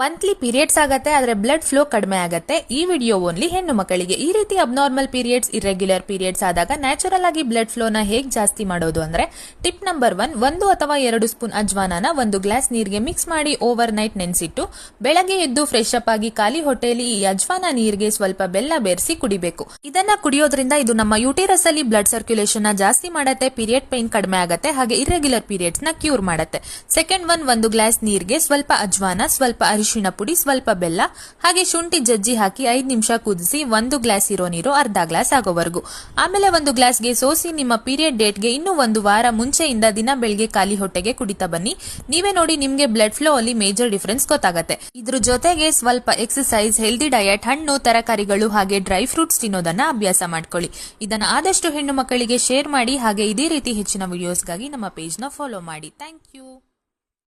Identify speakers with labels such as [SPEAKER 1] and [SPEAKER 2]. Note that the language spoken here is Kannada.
[SPEAKER 1] ಮಂತ್ಲಿ ಪೀರಿಯಡ್ಸ್ ಆಗುತ್ತೆ, ಆದ್ರೆ ಬ್ಲಡ್ ಫ್ಲೋ ಕಡಿಮೆ ಆಗತ್ತೆ. ಈ ವಿಡಿಯೋ ಓನ್ಲಿ ಹೆಣ್ಣು ಮಕ್ಕಳಿಗೆ. ಈ ರೀತಿ ಅಬ್ನಾರ್ಮಲ್ ಪೀರಿಯಡ್ಸ್ ಇರೆಗ್ಯುಲರ್ ಪೀರಿಯಡ್ಸ್ ಆದಾಗ ನ್ಯಾಚುರಲ್ ಆಗಿ ಬ್ಲಡ್ ಫ್ಲೋನ ಹೇಗ್ ಜಾಸ್ತಿ ಮಾಡೋದು ಅಂದ್ರೆ ಟಿಪ್ ನಂಬರ್ ಒನ್ ಒಂದು ಅಥವಾ ಎರಡು ಸ್ಪೂನ್ ಅಜ್ವಾನನ ಒಂದು ಗ್ಲಾಸ್ ನೀರಿಗೆ ಮಿಕ್ಸ್ ಮಾಡಿ ಓವರ್ ನೈಟ್ ನೆನೆಸಿಟ್ಟು, ಬೆಳಗ್ಗೆ ಎದ್ದು ಫ್ರೆಶ್ ಅಪ್ ಆಗಿ ಖಾಲಿ ಹೊಟ್ಟೆಯಲ್ಲಿ ಈ ಅಜ್ವಾನ ನೀರಿಗೆ ಸ್ವಲ್ಪ ಬೆಲ್ಲ ಬೆರೆಸಿ ಕುಡಿಬೇಕು. ಇದನ್ನ ಕುಡಿಯೋದ್ರಿಂದ ಇದು ನಮ್ಮ ಯುಟೀರಸ್ ಅಲ್ಲಿ ಬ್ಲಡ್ ಸರ್ಕ್ಯುಲೇಷನ್ನ ಜಾಸ್ತಿ ಮಾಡತ್ತೆ ಪೀರಿಯಡ್ ಪೈನ್ ಕಡಿಮೆ ಆಗುತ್ತೆ, ಹಾಗೆ ಇರೆಗ್ಯುಲರ್ ಪೀರಿಯಡ್ಸ್ನ ಕ್ಯೂರ್ ಮಾಡತ್ತೆ. ಸೆಕೆಂಡ್ ಒನ್ ಒಂದು ಗ್ಲಾಸ್ ನೀರಿಗೆ ಸ್ವಲ್ಪ ಅಜ್ವಾನ, ಸ್ವಲ್ಪ ಅರಿಶಿಣ ಪುಡಿ, ಸ್ವಲ್ಪ ಬೆಲ್ಲ, ಹಾಗೆ ಶುಂಠಿ ಜಜ್ಜಿ ಹಾಕಿ ಐದು ನಿಮಿಷ ಕುದಿಸಿ ಒಂದು ಗ್ಲಾಸ್ ಇರೋ ನೀರು ಅರ್ಧ ಗ್ಲಾಸ್ ಆಗೋವರೆಗೂ. ಆಮೇಲೆ ಒಂದು ಗ್ಲಾಸ್ಗೆ ಸೋಸಿ ನಿಮ್ಮ ಪೀರಿಯಡ್ ಡೇಟ್ಗೆ ಇನ್ನೂ ಒಂದು ವಾರ ಮುಂಚೆಯಿಂದ ದಿನ ಬೆಳಗ್ಗೆ ಖಾಲಿ ಹೊಟ್ಟೆಗೆ ಕುಡಿತಾ ಬನ್ನಿ. ನೀವೇ ನೋಡಿ ನಿಮ್ಗೆ ಬ್ಲಡ್ ಫ್ಲೋ ಅಲ್ಲಿ ಮೇಜರ್ ಡಿಫರೆನ್ಸ್ ಗೊತ್ತಾಗುತ್ತೆ. ಇದ್ರ ಜೊತೆಗೆ ಸ್ವಲ್ಪ ಎಕ್ಸಸೈಸ್ ಹೆಲ್ದಿ ಡಯಟ್, ಹಣ್ಣು, ತರಕಾರಿಗಳು ಹಾಗೆ ಡ್ರೈ ಫ್ರೂಟ್ಸ್ ತಿನ್ನೋದನ್ನ ಅಭ್ಯಾಸ ಮಾಡ್ಕೊಳ್ಳಿ. ಇದನ್ನ ಆದಷ್ಟು ಹೆಣ್ಣು ಮಕ್ಕಳಿಗೆ ಶೇರ್ ಮಾಡಿ, ಹಾಗೆ ಇದೇ ರೀತಿ ಹೆಚ್ಚಿನ ವಿಡಿಯೋಸ್ಗಾಗಿ ನಮ್ಮ ಪೇಜ್ನ ಫಾಲೋ ಮಾಡಿ. Thank you